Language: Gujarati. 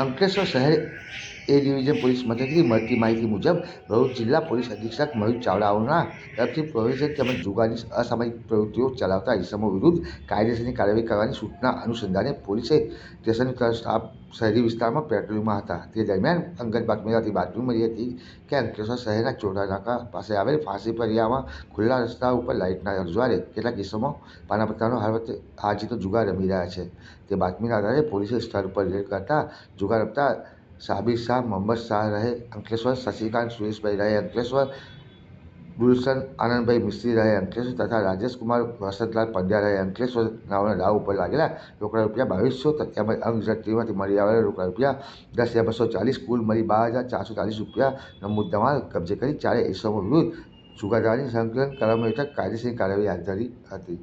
અંકલેશ્વર શહેર એ ડિવિઝન પોલીસ મથકથી મળતી માહિતી મુજબ ભરૂચ જિલ્લા પોલીસ અધિક્ષક મયુર ચાવડાઓના તરફથી પ્રવેશ તેમજ જુગારની અસામાજિક પ્રવૃત્તિઓ ચલાવતા ઇસમો વિરુદ્ધ કાયદેસરની કાર્યવાહી કરવાની સૂચના અનુસંધાને પોલીસે સ્ટેશન સ્ટાફ શહેરી વિસ્તારમાં પેટ્રોલિંગમાં હતા. તે દરમિયાન અંગત બાતમીદારથી બાતમી મળી હતી કે અંકલેશ્વર શહેરના ચોટા નાકા પાસે આવેલ ફાંસી પરિયામાં ખુલ્લા રસ્તા ઉપર લાઇટના અજવાળે કેટલાક ઇસમો પાના પત્તાનો હારવત હાજીતો જુગાર રમી રહ્યા છે. તે બાતમીના આધારે પોલીસે સ્થળ પર રેડ કરતા જુગાર રમતા સાબિર શાહ, મોહમ્મદ શાહ રહે, અંકલેશ્વર, શશિકાંત, સુરેશભાઈ રહે, અંકલેશ્વર, ગુલશન, આનંદભાઈ મિસ્ત્રી રહે, અંકલેશ્વર તથા રાજેશકુમાર વસંતલાલ પંડ્યા રહે, અંકલેશ્વર નાવના દાવ ઉપર લાગેલા રોકડા રૂપિયા બાવીસો તેમજ અંગ ઝડપીમાંથી મળી આવેલા રોકડા રૂપિયા દસ હજાર બસો ચાલીસ, કુલ મળી બાર હજાર ચારસો ચાલીસ રૂપિયાનો મુદ્દામાલ કબજે કરી ચારે ઇસમો વિરુદ્ધ જુગારદારની સંકલન કલમો હેઠળ કાયદેસરની કાર્યવાહી હાથ ધરી હતી.